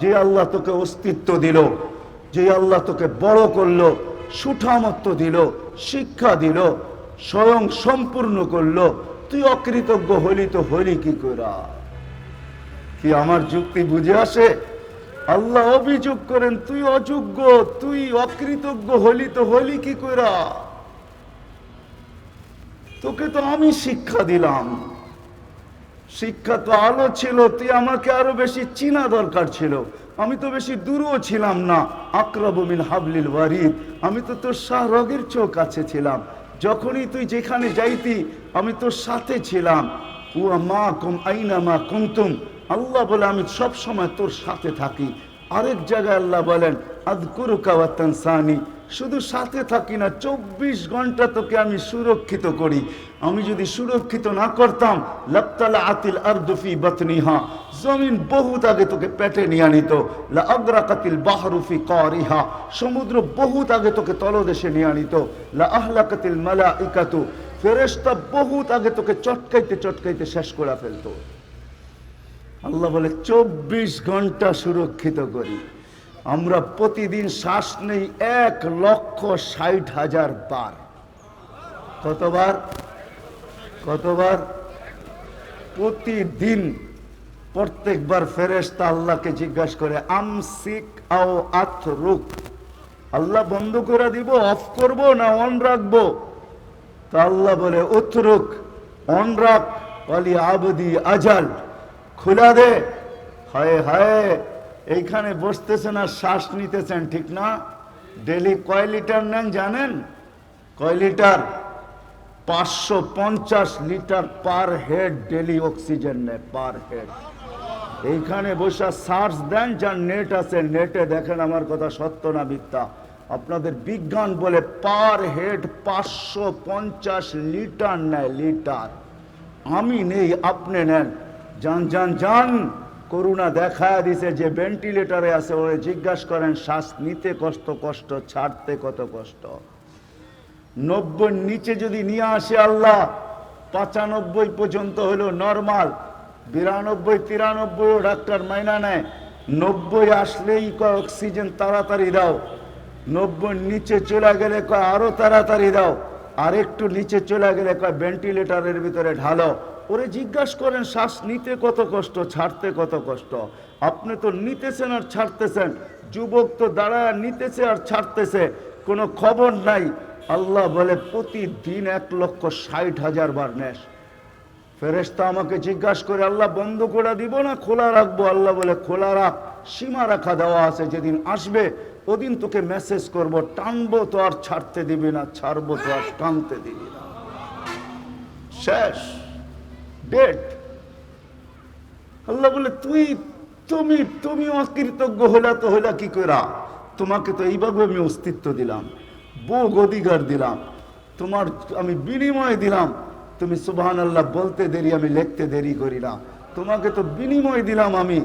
যে আল্লাহ তোকে অস্তিত্ব দিল, যে আল্লাহ তোকে বড় করল, সুঠামত্ব দিল, শিক্ষা দিল, স্বয়ং সম্পূর্ণ করল, তুই অকৃতজ্ঞ হলি তো হলি কি করা? কি আমার যুক্তি বুঝে আসে? আল্লাহ অভিযোগ করেন, তুই অযোগ্য, তুই অকৃতজ্ঞ হলি তো হলি কি করা? তোকে তো আমি শিক্ষা দিলাম। শিক্ষা তো আলো ছিল, তুই আমাকে আরও বেশি চিনা দরকার ছিল। আমি তো বেশি দূরও ছিলাম না। আক্রবমিন হাবলিল ওয়ারিদ, আমি তো তোর শাহ রগের চোখ কাছে ছিলাম। যখনই তুই যেখানে যাইতি, আমি তোর সাথে ছিলাম। উয়া মা কুম আইনা মা কুমতুম আল্লাহ বলে, আমি সব সময় তোর সাথে থাকি। আরেক জায়গায় আল্লাহ বলেন আদকুরু কাওয়াতান সানি শুধু সাথে থাকি না, চব্বিশ ঘণ্টা তোকে আমি সুরক্ষিত করি। আমি যদি সুরক্ষিত না করতাম লাপ্তালা আতিল আরদুফি বতনিহা। জমিন বহুত আগে তোকে পেটে নিয়ে আনিত। লা আগ্রাকাতিল বাহরুফি করিহা। সমুদ্র বহুত আগে তোকে তলদেশে নিয়ে আনিত। লা আহলাকাতিল মালা ইকাতু ফেরেস্তা বহুত আগে তোকে চটকাইতে চটকাইতে শেষ করে ফেলতো। আল্লাহ বলে, চব্বিশ ঘণ্টা সুরক্ষিত করি। আমরা প্রতিদিন শ্বাস নেই এক লক্ষ ষাট হাজার বার। কতবার? কতবার? প্রতিদিন প্রত্যেকবার ফেরেস্তা আল্লাহকে জিজ্ঞাসা করে আমসিক আও আথরুক আল্লাহ বন্ধ করে দিব, অফ করব না অন রাখব? তা আল্লাহ বলে উথরুক অন রাখ অলি আবদি আজাল, খুলা দে। হায় হায় এইখানে বসতেছেন আর শ্বাস নিতেছেন, ঠিক না? ডেলি কয় লিটার নেন জানেন? কয় লিটার? পাঁচশো পঞ্চাশ litre per head daily oxygen নেয়, পার হেড। এইখানে বসে সার্চ দেন যার নেট আছে, নেটে দেখেন আমার কথা সত্য না মিথ্যা। আপনাদের বিজ্ঞান বলে পার হেড পাঁচশো পঞ্চাশ লিটার নেয়, লিটার। আমি নেই, আপনি নেন। যান যান যান। করুণা দেখা দিছে যে ভেন্টিলেটরে আছে, ওরে জিজ্ঞাসা করেন, শ্বাস নিতে কষ্ট কষ্ট ছাড়তে কত কষ্ট? নব্বই নিচে যদি নিয়ে আসে আল্লাহ, পঁচানব্বই পর্যন্ত হলো নর্মাল বিরানব্বই, তিরানব্বইও ডাক্তার মাইনা নেয়। নব্বই আসলেই কয় অক্সিজেন তাড়াতাড়ি দাও। নব্বই নিচে চলে গেলে কয়, আরও তাড়াতাড়ি দাও। আর একটু নিচে চলে গেলে কয় ভেন্টিলেটরের ভিতরে ঢালো। ওরে জিজ্ঞাসা করেন, শ্বাস নিতে কত কষ্ট, ছাড়তে কত কষ্ট? আপনি তো নিতেছেন আর ছাড়তেছেন। যুবক তো দাঁড়ায়, নিতেছে আর ছাড়তেছে। কোনো খবর নাই। আল্লাহ বলে, প্রতিদিন এক লক্ষ ষাট হাজার বার নেশ ফেরেস্তা আমাকে জিজ্ঞাসা করে, আল্লাহ, বন্ধ করে দিব না, খোলা রাখব? আল্লাহ বলে, খোলা রাখ, সীমা রাখা দেওয়া আছে, যেদিন আসবে, ওদিন তোকে মেসেজ করব। টানবো তো আর ছাড়তে দিবি না, ছাড়বো তো আর টানতে দিবি না। শেষ। ডেট আল্লাহ বলে, তুই, তুমি তুমি অকৃতজ্ঞ হইলা তো হইলা কি করা তোমাকে তো এইভাবে আমি অস্তিত্ব দিলাম বোগ অধিকার দিলাম, তোমার আমি বিনিময় দিলাম। তুমি সুবহান আল্লাহ বলতে দেরি, আমি লিখতে দেরি করি না। তোমাকে তো বিনিময় দিলাম আমি।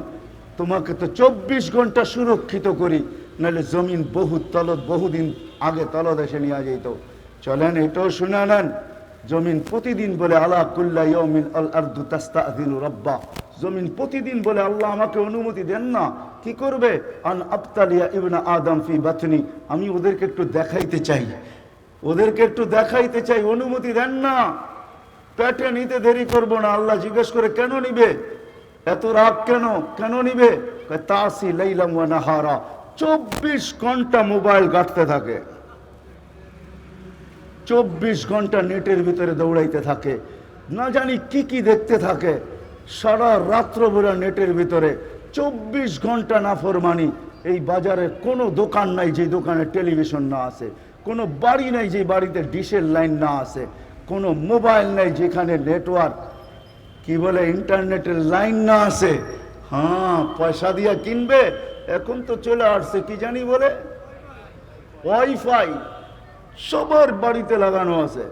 তোমাকে তো চব্বিশ ঘণ্টা সুরক্ষিত করি, নাহলে জমিন বহু তলদ বহুদিন আগে তলদেশে নিয়ে যেত চলেন, এটাও শুনে নেন। জমিন প্রতিদিন বলে, আলা কুল্লা ইয়মিন আল রব্বা। জমিন প্রতিদিন বলে, আল্লাহ আমাকে অনুমতি দেন না। কি করবে? আন আবতালিয়া ইবনা আদম ফি বাতনি। আমি ওদেরকে একটু দেখাইতে চাই। ওদেরকে একটু দেখাইতে চাই, অনুমতি দেন না। পেটে নিতে দেরি করব না। আল্লাহ জিজ্ঞেস করে, কেন নিবে? এত রাগ কেন? কেন নিবে? তাসি লাইলাম নাহারা। চব্বিশ ঘণ্টা মোবাইল ঘাটতে থাকে। চব্বিশ ঘণ্টা নেটের ভিতরে দৌড়াইতে থাকে। না জানি কি কি দেখতে থাকে। সারা রাত্র বেলা নেটের ভিতরে চব্বিশ ঘণ্টা নাফরমানি। এই বাজারে কোনো দোকান নাই যে দোকানে টেলিভিশন না আছে। কোনো বাড়ি নাই যে বাড়িতে ডিশের লাইন না আছে। কোনো মোবাইল নাই যেখানে নেটওয়ার্ক, কি বলে, ইন্টারনেটের লাইন না আছে। হ্যাঁ পয়সা দিয়া কিনবে, এখন তো চলে আসছে, কি জানি বলে? ওয়াইফাই। সবার বাড়িতে লাগানো আছে।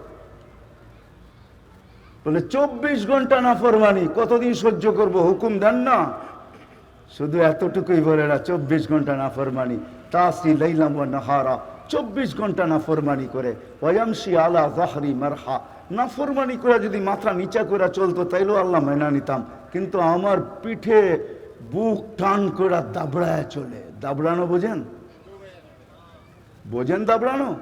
বলে, চব্বিশ ঘণ্টা না ফরমানি, কতদিন সহ্য করব? হুকুম দেন না। শুধু এতটুকুই বলে না, চব্বিশ ঘণ্টা না ফরমানি। তাসি লাইলাম নাহারা, চব্বিশ ঘণ্টা না ফরমানি করে। ওয়ামশি আলা জাহরি মারহা। না ফরমানি করে যদি মাথা নিচা করে চলতো, তাইলেও আল্লাহ মেনা নিতাম। কিন্তু আমার পিঠে বুক টান করে দাবড়ায় চলে। দাবড়ানো বোঝেন? বোঝেন দাবড়ানো?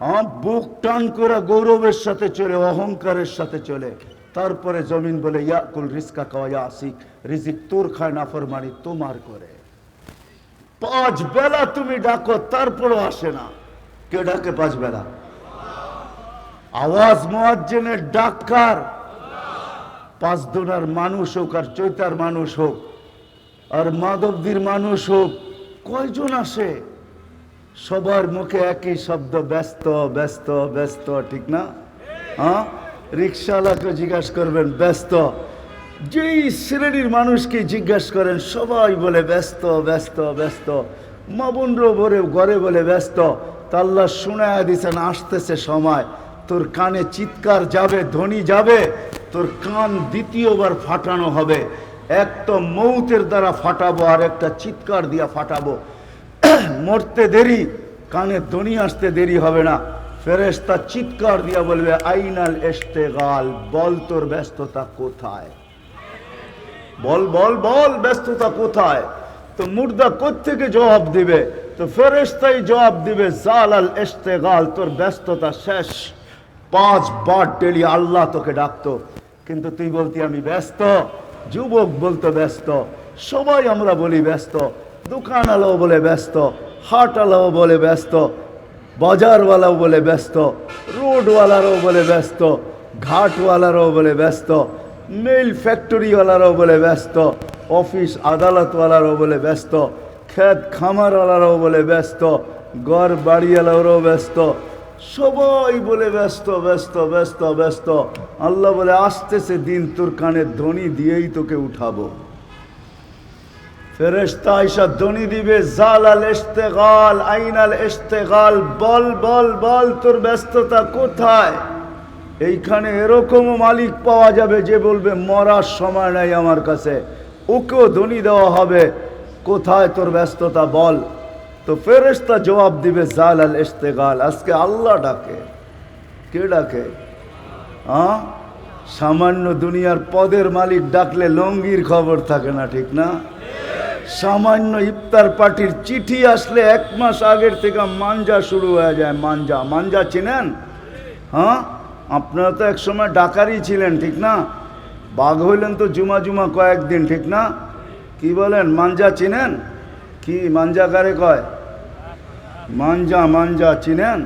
হ্যাঁ বুক টান করে গৌরবের সাথে চলে, অহংকারের সাথে চলে। তারপরে জমিন বলে, ইয়াকুল রিস্কা কাওয়া আসিক রিজিক তোর খায় না নাফরমানি তোমার করে। পাঁচ বেলা তুমি ডাকো, তারপরও আসে না। কে ডাকে পাঁচ বেলা? আওয়াজ মোয়াজ্জেনের ডাক্কার। পাঁচ দোনার মানুষ হোক আর চৈতার মানুষ হোক, আর মাধবদীর মানুষ হোক, কয়জন আসে? সবার মুখে একই শব্দ, ব্যস্ত ব্যস্ত ব্যস্ত, ঠিক না? হ্যাঁ? রিক্সাওয়ালাকে জিজ্ঞাসা করবেন, ব্যস্ত। যেই শ্রেণির মানুষকে জিজ্ঞাসা করেন, সবাই বলে ব্যস্ত ব্যস্ত ব্যস্ত। মাবুন্দ্র ভরে ঘরে বলে ব্যস্ত। তা আল্লাহ শুনায় দিছেন, আসতেছে সময়। তোর কানে চিৎকার যাবে, ধ্বনি যাবে, তোর কান দ্বিতীয়বার ফাটানো হবে। এক তো মৌতের দ্বারা ফাটাবো, আর একটা চিৎকার দিয়া ফাটাবো। মরতে দেরি, কানে ধ্বনি আসতে দেরি হবে না। ফেরেস্তা চিৎকার দিয়া বলবে, আইনাল এস্তেগাল বল তোর ব্যস্ততা কোথায়? বল বল বল, ব্যস্ততা কোথায়? তো মুর্দা কোত্থেকে জবাব দিবে? তো ফেরেস্তাই জবাব দিবে জাল আল এস্তেগাল তোর ব্যস্ততা শেষ। পাঁচ বার ডেলি আল্লাহ তোকে ডাকতো। কিন্তু তুই বলতি, আমি ব্যস্ত। যুবক বলতো ব্যস্ত। সবাই আমরা বলি ব্যস্ত। দোকানওয়ালাও বলে ব্যস্ত হাটওয়ালাও বলে ব্যস্ত, বাজারওয়ালাও বলে ব্যস্ত, রোডওয়ালারও বলে ব্যস্ত, ঘাটওয়ালারও বলে ব্যস্ত মিল ফ্যাক্টরিওয়ালারও বলে ব্যস্ত, অফিস আদালতওয়ালারও বলে ব্যস্ত, ক্ষেত খামারওয়ালারও বলে ব্যস্ত, ঘর বাড়িওয়ালারও ব্যস্ত, সবাই বলে ব্যস্ত ব্যস্ত ব্যস্ত ব্যস্ত। আল্লাহ বলে, আসতেছে দিন তোর কানে ধ্বনি দিয়েই তোকে উঠাবো। ফেরেস্তা আইসা ধ্বনি দিবে জাল আল ইস্তেগাল আইন আল ইস্তেগাল বল বল বল, তোর ব্যস্ততা কোথায়? এইখানে এরকমও মালিক পাওয়া যাবে যে বলবে, মরার সময় নাই আমার কাছে, ওকেও ধ্বনি দেওয়া হবে, কোথায় তোর ব্যস্ততা, বল? তো ফেরেস্তা জবাব দিবে জাল আল ইস্তেগাল আজকে আল্লাহ ডাকে। কে ডাকে? হ্যাঁ সামান্য দুনিয়ার পদের মালিক ডাকলে লঙ্গির খবর থাকে না, ঠিক না? সামান্য ইফতার পার্টির চিঠি আসলে এক মাস আগের থেকে মাঞ্জা শুরু হয়ে যায়, মাঞ্জা। মাঞ্জা চিনেন? হ্যাঁ? আপনারা তো এক সময় ডাকারই ছিলেন, ঠিক না? বাঘ হইলেন তো জুমা জুমা কয়েকদিন, ঠিক না? কি বলেন, মাঞ্জা চিনেন? কি, মাঞ্জা কারে কয়? মাঞ্জা মাঞ্জা চিনেন?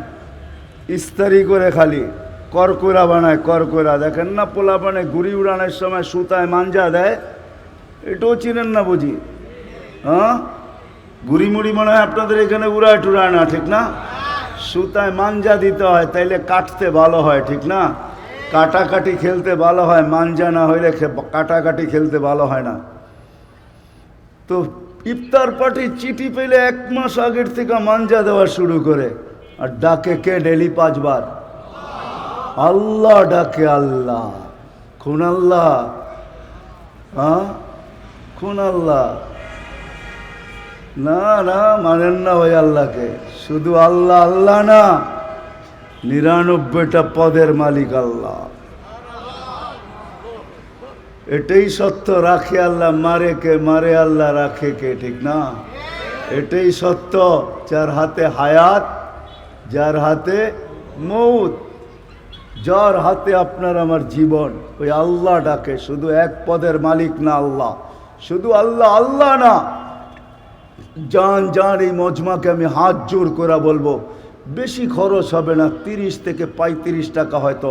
ইস্তারি করে খালি, করকোরা বানায়, করকোরা। দেখেন না পোলা বানায় ঘুড়ি উড়ানোর সময় সুতায় মাঞ্জা দেয়? এটাও চিনেন না বুঝি? হ্যাঁ? মুড়ি মনে হয় আপনাদের এখানে উড়ায় টুড়ায় না, ঠিক না? সুতায় মাঞ্জা দিতে হয়, তাইলে কাটতে ভালো হয়, ঠিক না? কাটাকাটি খেলতে ভালো হয়, মাঞ্জা না হইলে কাটাকাটি খেলতে ভালো হয় না। তো ইফতার পার্টি চিঠি পেলে এক মাস আগের থেকে মাঞ্জা দেওয়া শুরু করে, আর ডাকে কে ডেলি পাঁচবার? আল্লাহ ডাকে আল্লাহ। খুন আল্লাহ। হ্যাঁ? কোন আল্লাহ। না না, মানেন না ওই আল্লাহকে। শুধু আল্লাহ আল্লাহ না, নিরানব্বইটা পদের মালিক আল্লাহ। এটাই সত্য, রাখে আল্লাহ, মারে কে মারে আল্লাহ, রাখে কে, ঠিক না? এটাই সত্য, যার হাতে হায়াত, যার হাতে মৌত, যার হাতে আপনার আমার জীবন, ওই আল্লাহ ডাকে। শুধু এক পদের মালিক না আল্লাহ। শুধু আল্লাহ আল্লাহ না জান জান এই মজমাকে আমি হাত জোর করে বলব, বেশি খরচ হবে না, তিরিশ থেকে পঁয়ত্রিশ টাকা হয়তো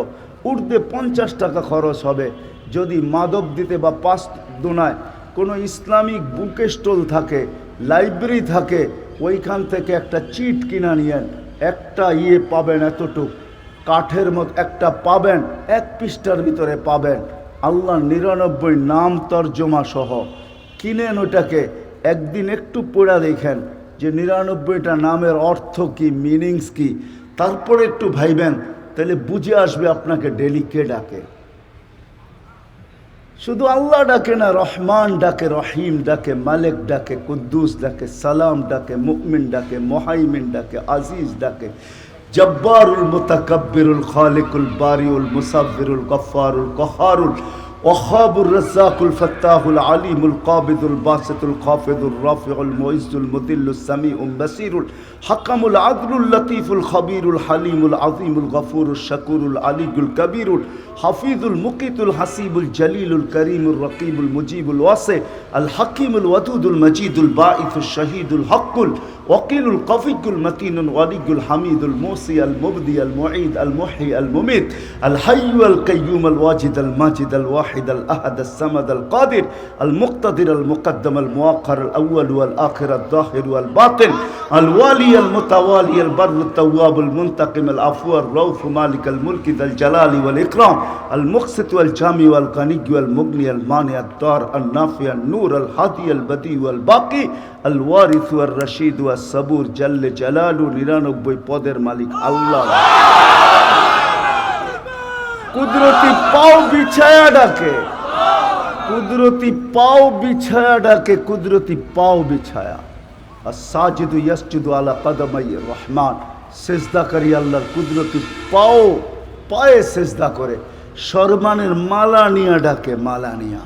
উর্ধে পঞ্চাশ টাকা খরচ হবে। যদি মাদক দিতে বা পাঁচ দোনায় কোনো ইসলামিক বুকে স্টল থাকে, লাইব্রেরি থাকে, ওইখান থেকে একটা চিট কিনা নিয়েন, একটা ইয়ে পাবেন এতটুক, কাঠের মতো একটা পাবেন, এক পৃষ্ঠার ভিতরে পাবেন। আল্লাহ নিরানব্বই নাম তর্জমা সহ কিনেন ওটাকে একদিন একটু পড়া দেখেন যে নিরানব্বইটা নামের অর্থ কি মিনিংস কি। তারপরে একটু ভাইবেন, তাহলে বুঝে আসবে আপনাকে ডেলি কে ডাকে। শুধু আল্লাহ ডাকে না, রহমান ডাকে, রহিম ডাকে, মালিক ডাকে, কুদ্দুস ডাকে, সালাম ডাকে মুকমিন ডাকে, মোহাইমিন ডাকে, আজিজ ডাকে, জব্বারুল মুতাকাব্বিরুল খালিকুল বারিউল মুসাব্বিরুল গফফারুল কহারুল وخاب الرزاق الفتاح العليم القابض الباسط الخافض الرافع المعز المذل السميع البصير الحكم العدل اللطيف الخبير الحليم العظيم الغفور الشكور العلي الكبير الحفيظ المقيت الحسيب الجليل الكريم الرقيب المجيب الواسع الحكيم الودود المجيد الباعث الشهيد الحق الوكيل القوي المتين الولي الحميد الموصي المبدي المعيد المحيي المميت الحي القيوم الواجد الماجد الواحد الأحد الصمد القادر المقتدر المقدم المؤخر الأول والآخر الظاهر والباطن الوالي المتوالي البر التواب المنتقم العفو الرؤوف مالك الملك ذا الجلال والإكرام المقسط والجامع والغني والمغني المانع الدار النافع النور الهادي البديع والباقي الوارث والرشيد والصبور جل جلاله নিরানব্বই পদের মালিক আল্লাহ কুদরতি পাও বিছায়া ডাকে। কুদরতি পাও বিছায়া ডাকে, কুদরতি পাও বিছায়া। আর সাজিদু ইয়াসজুদু আলা কদমাই রহমান, সেজদা করি আল্লাহর কুদরতি পাও পায়ে সেজদা করে। সরমানের মালা নিয়া ডাকে মালা নিয়া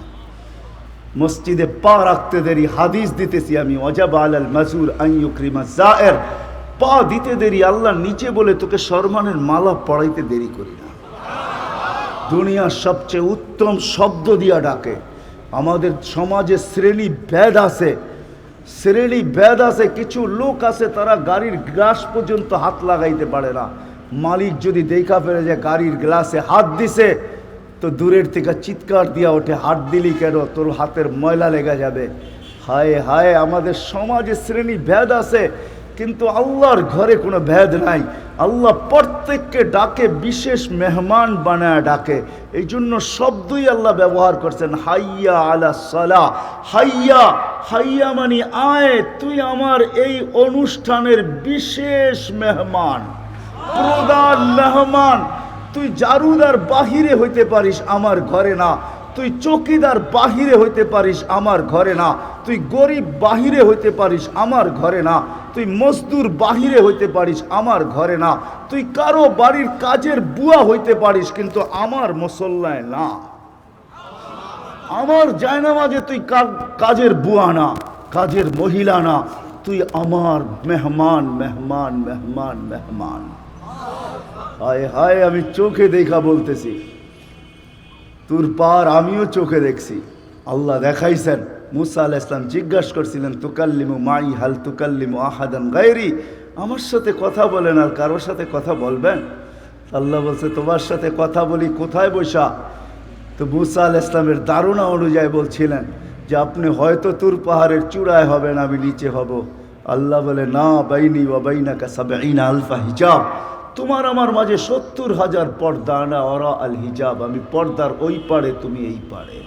মসজিদে পা রাখতে দেরি, হাদিস দিতেছি আমি, অজাব আলাল মাজুর আইয়ুক্রিমা জায়ের পা দিতে দেরি, আল্লাহ নিচে বলে তোকে সরমানের মালা পড়াইতে দেরি করি না। দুনিয়ার সবচেয়ে উত্তম শব্দ দিয়া ডাকে। আমাদের সমাজে শ্রেণি ভেদ আছে। শ্রেণি ভেদ আছে, কিছু লোক আছে, তারা গাড়ির গ্লাস পর্যন্ত হাত লাগাইতে পারে না। মালিক যদি দেখা ফেলে যে গাড়ির গ্লাসে হাত দিছে, তো দূরের থেকে চিৎকার দিয়া ওঠে, হাত দিলি কেন? তোর হাতের ময়লা লেগে যাবে। হায় হায়, আমাদের সমাজে শ্রেণি ভেদ আছে। কিন্তু আল্লাহর ঘরে কোনো ভেদ নাই। আল্লাহ প্রত্যেককে ডাকে, বিশেষ মেহমান বানায় ডাকে। এই জন্য শব্দই আল্লাহ ব্যবহার করছেন, হাইয়া আলা সালা। হাইয়া হাইয়া মানে আয়, তুই আমার এই অনুষ্ঠানের বিশেষ মেহমান। প্রধান মেহমান, তুই জারুদার বাহিরে হইতে পারিস আমার ঘরে না। তুই চকিদার বাহিরে হইতে পারিস আমার ঘরে না। তুই গরিব বাহিরে হইতে পারিস আমার ঘরে না। তুই মজদুর বাহিরে হইতে পারিস, আমার ঘরে না। তুই কারও বাড়ির কাজের বুয়া হইতে পারিস, কিন্তু আমার মুসল্লায় না। আমার জায়নামাজে তুই কাজের বুয়া না, কাজের মহিলা না, তুই আমার মেহমান মেহমান মেহমান মেহমান। হায় হায়, আমি চোখে দেখা বলতেছি। তোর পার আমিও চোখে দেখছি। আল্লাহ দেখাইছেন। মুসা আল ইসলাম জিজ্ঞাসা করছিলেন, তুকাল্লিমু মাই, হাল তুকাল্লিমু আহাদান গায়রি? আমার সাথে কথা বলেন আর কারোর সাথে কথা বলবেন? আল্লাহ বলছে, তোমার সাথে কথা বলি কোথায় বসা তো মুসা আল ইসলামের ধারণা অনুযায়ী বলছিলেন যে, আপনি হয়তো তুর পাহাড়ের চূড়ায় হবেন, আমি নিচে হব। আল্লাহ বলে, না, বাইনি বা বাইনাকা সাবেইনা আলফা হিজাব। তোমার আমার মাঝে সত্তর হাজার পর্দা না ওরা আল হিজাব। আমি পর্দার ওই পারে তুমি এই পারে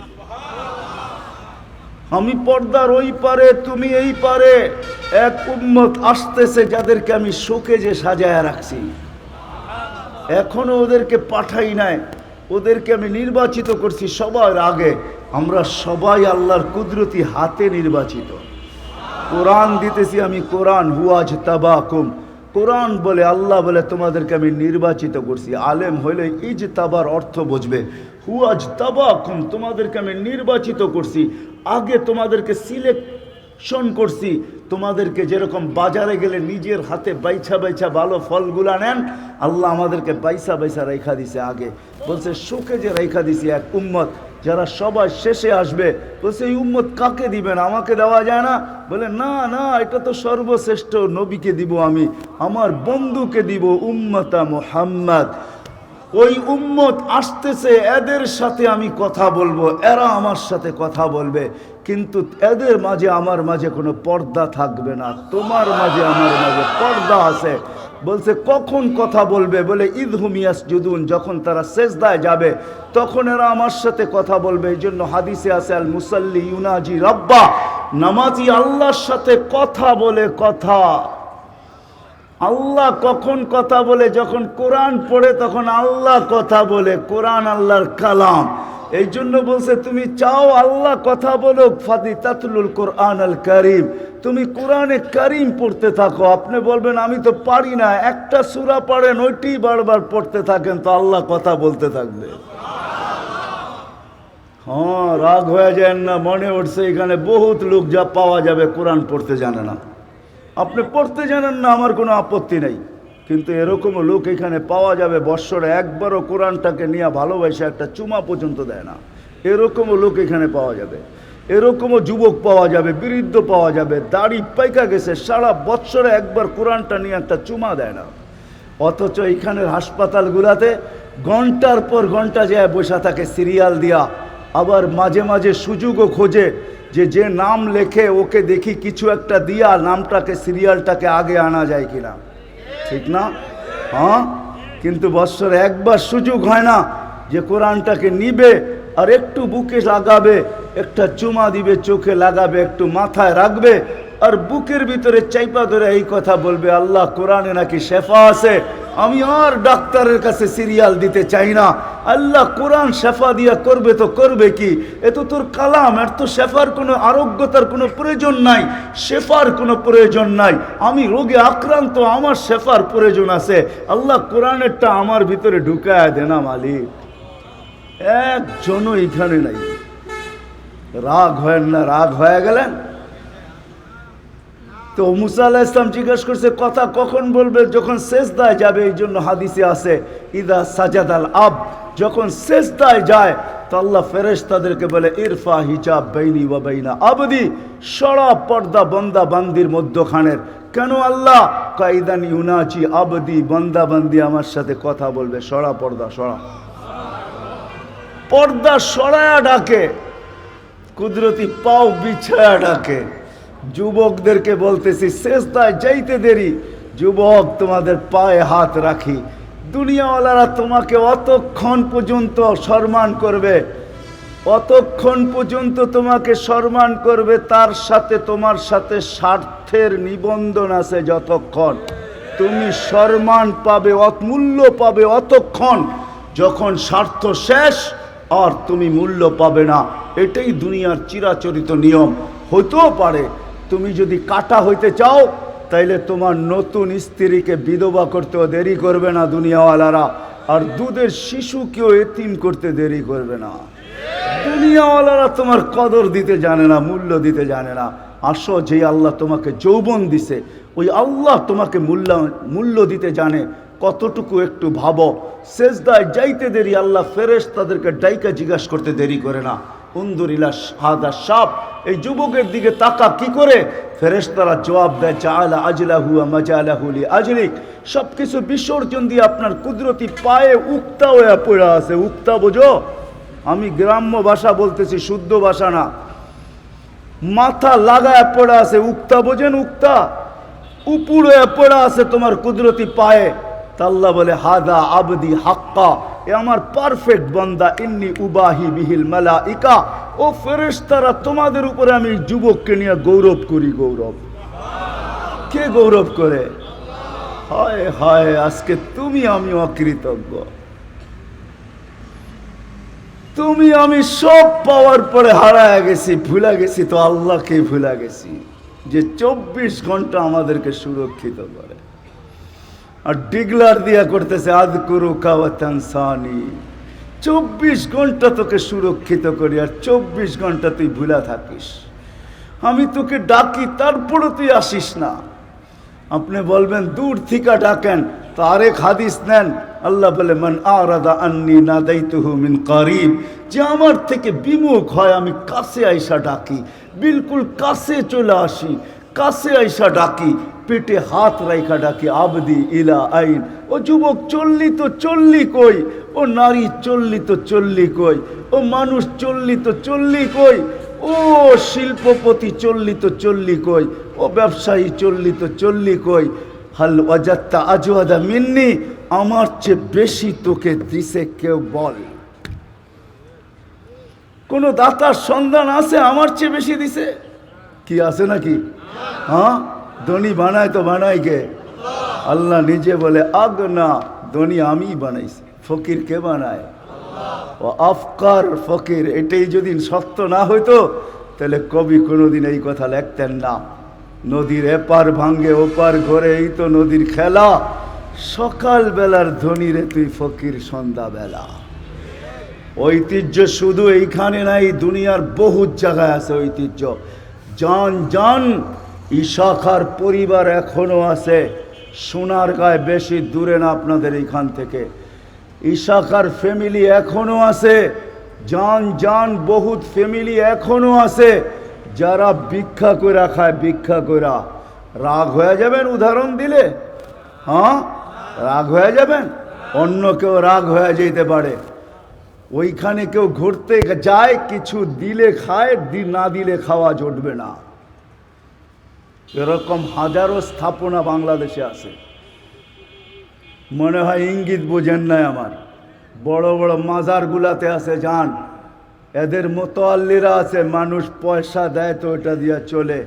আমি পর্দার ওই পারে, তুমি এই পারে। এক উম্মত আসতেছে যাদেরকে আমি শোকে যে সাজায় রাখছি। এখনও ওদেরকে পাঠাই নাই। ওদেরকে আমি নির্বাচিত করছি সবার আগে। আমরা সবাই আল্লাহর কুদরতি হাতে নির্বাচিত। কোরআন দিতেছি আমি কোরআন, হুয়াজ তাবাকুম। কোরআন বলে, আল্লাহ বলে, তোমাদেরকে আমি নির্বাচিত করছি। আলেম হইলে ইজ তাবার অর্থ বুঝবে। হুয়াজ তাবাকুম তোমাদেরকে আমি নির্বাচিত করছি, আগে তোমাদেরকে সিলেকশন করছি, তোমাদেরকে যেরকম বাজারে গেলে নিজের হাতে বাইছা বাইছা ভালো ফলগুলা নেন, আল্লাহ আমাদেরকে বাইসা বাইসা রেখা দিছে আগে। বলছে সুখে যে রেখা দিছি এক উম্মত, যারা সবাই শেষে আসবে, বলছে, এই উম্মত কাকে দিবেন? আমাকে দেওয়া যায় না? বলে, না না, এটা তো সর্বশ্রেষ্ঠ নবীকে দিব আমি, আমার বন্ধুকে দিব উম্মতা মোহাম্মদ। ওই উম্মত আসতেছে, এদের সাথে আমি কথা বলব, এরা আমার সাথে কথা বলবে, কিন্তু এদের মাঝে আমার মাঝে কোনো পর্দা থাকবে না, তোমার মাঝে আমার মাঝে পর্দা আছে। বলছে, কখন কথা বলবে? বলে ঈদ হুমিয়াস জুদুন যখন তারা সেজদায় যাবে, তখন এরা আমার সাথে কথা বলবে। এই জন্য হাদিসে আছে, আল মুসাল্লি ইউনাজি রব্বা। নামাজি আল্লাহর সাথে কথা বলে কথা। আল্লাহ কখন কথা বলে? যখন কোরআন পড়ে, তখন আল্লাহ কথা বলে। কোরআন আল্লাহর কালাম। এই জন্য বলছে, তুমি চাও আল্লাহ কথা বলো ফাদি তাতলুল কোরআন আল করিম। তুমি কোরআনে করিম পড়তে থাকো। আপনি বলবেন, আমি তো পারি না। একটা সুরা পড়েন, ওইটি বারবার পড়তে থাকেন, তো আল্লাহ কথা বলতে থাকবে। হ্যাঁ রাগ হয়ে যায় না, মনে উঠছে, এখানে বহুত লোক যা পাওয়া যাবে, কোরআন পড়তে জানে না। আপনি পড়তে জানেন না, আমার কোনো আপত্তি নেই। কিন্তু এরকমও লোক এখানে পাওয়া যাবে, বৎসরে একবারও কোরআনটাকে নিয়ে ভালোবাসে, একটা চুমা পর্যন্ত দেয় না। এরকমও লোক এখানে পাওয়া যাবে। এরকমও যুবক পাওয়া যাবে, বৃদ্ধ পাওয়া যাবে, দাড়ি পাইকা গেছে, সারা বৎসরে একবার কোরআনটা নিয়ে একটা চুমা দেয় না। অথচ এখানের হাসপাতালগুলাতে ঘণ্টার পর ঘণ্টা যায় বসা থাকে সিরিয়াল দিয়া, আবার মাঝে মাঝে সুযোগও খোঁজে যে যে নাম লেখে ওকে দেখি কিছু একটা দিয়া নামটাকে, সিরিয়ালটাকে আগে আনা যায় কিনা। ঠিক না? হ্যাঁ? কিন্তু বৎসরে একবার সুযোগ হয় না যে কোরআনটাকে নিবে আর একটু বুকে লাগাবে, একটা চুমা দিবে, চোখে লাগাবে, একটু মাথায় রাখবে আর বুকের ভিতরে চাইপা ধরে এই কথা বলবে, আল্লাহ কোরআনে নাকি শেফা আছে? আমি আর ডাক্তারের কাছে সিরিয়াল দিতে চাই না। আল্লাহ কোরআন শেফা দিয়া করবে তো করবে কি? এ তো তোর কালাম এর তো শেফার কোনো আরোগ্যতার কোনো প্রয়োজন নাই, শেফার কোনো প্রয়োজন নাই। আমি রোগে আক্রান্ত, আমার শেফার প্রয়োজন আছে। আল্লাহ কোরআনেরটা আমার ভিতরে ঢুকায় দেনা মালিক। একজনও এখানে নাই। রাগ হয় না, রাগ হয়ে গেলেন? তো মুসা আল্লাহ ইসলাম জিজ্ঞেস করছে, কথা কখন বলবে? যখন শেষ দায় যাবে, এই জন্য হাদিসে আছে, ইদা সাজাদ আল আব। যখন শেষ দায় যায়, তো আল্লাহ ফেরেশ তাদেরকে বলে, ইরফা হিজাব বেইনি ওয়া বেইনা আবদি। সরা পর্দা বন্দা বান্দির মধ্যখানের। কেন আল্লাহ? কাইদান ইউনাচি আবদি বন্দা বান্দি আমার সাথে কথা বলবে। সরা পর্দা সরা। পর্দা সরায়া ডাকে, কুদরতি পাও বিছায়া ডাকে। যুবকদেরকে বলতেছি শেষদায় যাইতে দেরি। যুবক, তোমাদের পায়ে হাত রাখি। দুনিয়াওয়ালারা তোমাকে অতক্ষণ পর্যন্ত সম্মান করবে। অতক্ষণ পর্যন্ত তোমাকে সম্মান করবে, তার সাথে তোমার সাথে স্বার্থের নিবন্ধন আছে যতক্ষণ। তুমি সম্মান পাবে, অমূল্য পাবে অতক্ষণ। যখন স্বার্থ শেষ, আর তুমি মূল্য পাবে না। এটাই দুনিয়ার চিরাচরিত নিয়ম। হতেও পারে তুমি যদি কাটা হইতে চাও, তাইলে তোমার নতুন স্ত্রীকে বিধবা করতেও দেরি করবে না দুনিয়াওয়ালারা। আর দুধের শিশুকেও এতিম করতে দেরি করবে না। দুনিয়াওয়ালারা তোমার কদর দিতে জানে না, মূল্য দিতে জানে না। আসো যে আল্লাহ তোমাকে যৌবন দিছে, ওই আল্লাহ তোমাকে মূল্য মূল্য দিতে জানে, কতটুকু একটু ভাবো। শেষদায় যাইতে দেরি আল্লাহ ফেরেশ তাদেরকে ডাইকা জিজ্ঞাসা করতে দেরি করে না। উন্দুরিলা হাদা সাপ, এই যুবকের দিকে তাকা কি করে? ফেরেশতারা জবাব দেয় চালা আজলাহু মাজালাহুলি আজলিক। সব কিছু বিসর্জন দিয়ে আপনার কুদরতি পায়ে উক্তা হয়ে পড়ে আছে। উক্তা বোঝো? আমি গ্রাম্য ভাষা বলতেছি, শুদ্ধ ভাষা না। মাথা লাগায় পড়ে আছে, উক্তা বোঝেন উক্তা? উপরে পড়ে আছে তোমার কুদরতি পায়ে। তাল্লা বলে, হাদা আবদি হাক্কা, এ আমার পারফেক্ট বন্দা, ইন্নি উবাহি বিহিল মালা ইকা ও ফেরেশতারা, তোমাদের উপরে আমি যুবককে নিয়ে গৌরব করি, গৌরব। কে গৌরব করে? হায় হায়, আজকে তুমি আমি অকৃতজ্ঞ। তুমি আমি সব পাওয়ার পরে হারায় গেছি, ভুলা গেছি, তো আল্লাহকে ভুলা গেছি, যে চব্বিশ ঘণ্টা আমাদেরকে সুরক্ষিত করে। আর ডিগলার দিয়া করতেছে আদ করু কাওয়াতানসানি চব্বিশ ঘণ্টা তোকে সুরক্ষিত করি আর চব্বিশ ঘণ্টা তুই ভুলা থাকিস। আমি তোকে ডাকি, তারপরও তুই আসিস না। আপনি বলবেন, দূর থেকে ডাকেন তো আরেক হাদিস নেন। আল্লাহ বলে, মান আরাদা আন্নি না দায়িত্বহু মিন করিব। যে আমার থেকে বিমুখ হয়, আমি কাছে আইসা ডাকি। বিলকুল কাছে চলে আসি, কাছে আইসা ডাকি। পেটে হাত রাইখা ডাকি, আবদি ইলা আইন। ও যুবক, চললি তো চললি কই? ও নারী, চললি তো চললি কই? ও মানুষ, চললি তো চললি কই? ও শিল্পপতি, চললি তো চললি কই? ও ব্যবসায়ী, চললি তো চললি কই? হাল ওয়াজাত্তা আজওয়াদা মিন্নি, আমার চেয়ে বেশি তোকে দিছে কেউ বল। কোন দাতার সন্ধান আছে আমার চেয়ে বেশি দিছে? কি আছে নাকি? হ্যাঁ? ধনী বানায় তো বানায় কে? আল্লাহ নিজে বলে, আগ না, ধনী আমি বানাইছি। ফকির কে বানায়? ও আফকার ফকির, এটাই যদি সত্য না হইতো, তাহলে কবি কোনোদিন এই কথা লিখতেন না। নদীর এপার ভাঙ্গে, ওপার ঘরে, এই তো নদীর খেলা। সকাল বেলার ধনীরে তুই ফকির সন্ধ্যা বেলা ঐতিহ্য শুধু এইখানে নাই, দুনিয়ার বহু জায়গায় আছে ঐতিহ্য। জান, জন ইশাখার পরিবার এখনও আছে। সোনার গায়ে বেশি দূরে না আপনাদের এইখান থেকে। ইশাখার ফ্যামিলি এখনও আছে। জান জান বহুত ফ্যামিলি এখনও আছে। যারা ভিক্ষা কইরা খায়, ভিক্ষা কইরা। রাগ হয়ে যাবেন উদাহরণ দিলে? হ্যাঁ? রাগ হয়ে যাবেন? অন্য কেউ রাগ হয়ে যেতে পারে। ওইখানে কেউ ঘুরতে যায়, কিছু দিলে খায় না দিলে খাওয়া জুটবে না। এরকম হাজারো স্থাপনা বাংলাদেশে আছে। মনে হয় ইঙ্গিত বোঝেন নাই আমার। বড় বড় মাজারগুলাতে আছে যান এদের মোতোয়াল্লিরা আছে, মানুষ পয়সা দেয় তো ওটা দিয়া চলে।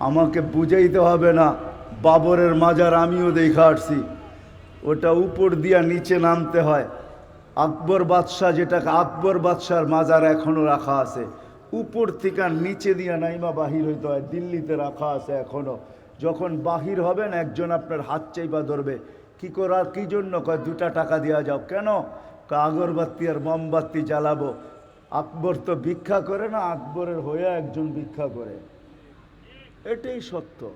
আমাকে বুঝাইতে হবে না, বাবরের মাজার আমিও দেখা আসছি। ওটা উপর দিয়া নিচে নামতে হয়। আকবর বাদশাহ যেটাকে, আকবর বাদশার মাজার এখনও রাখা আছে। উপর থেকে নিচে দিয়া নাইমা বাহির হইতে হয়। দিল্লিতে রাখা আছে এখনও। যখন বাহির হবেন, একজন আপনার হাত চাইবা ধরবে। কি করা, কি জন্য? কয়, দুটা টাকা দেওয়া যাও। কেন? আগরবাতি আর মোমবাতি জ্বালাবো। আকবর তো ভিক্ষা করে না, আকবরের হয়ে একজন ভিক্ষা করে। এটাই সত্য।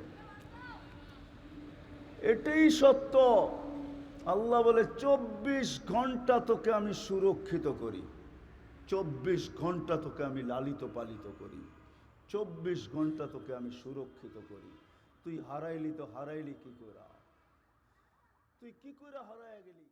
এটাই সত্য। আল্লাহ বলে, চব্বিশ ঘণ্টা তোকে আমি সুরক্ষিত করি। চব্বিশ ঘণ্টা তোকে আমি লালিত পালিত করি। চব্বিশ ঘণ্টা তোকে আমি সুরক্ষিত করি। তুই হারাইলি তো হারাইলি কি করে তুই কি করে হারাই গেলি?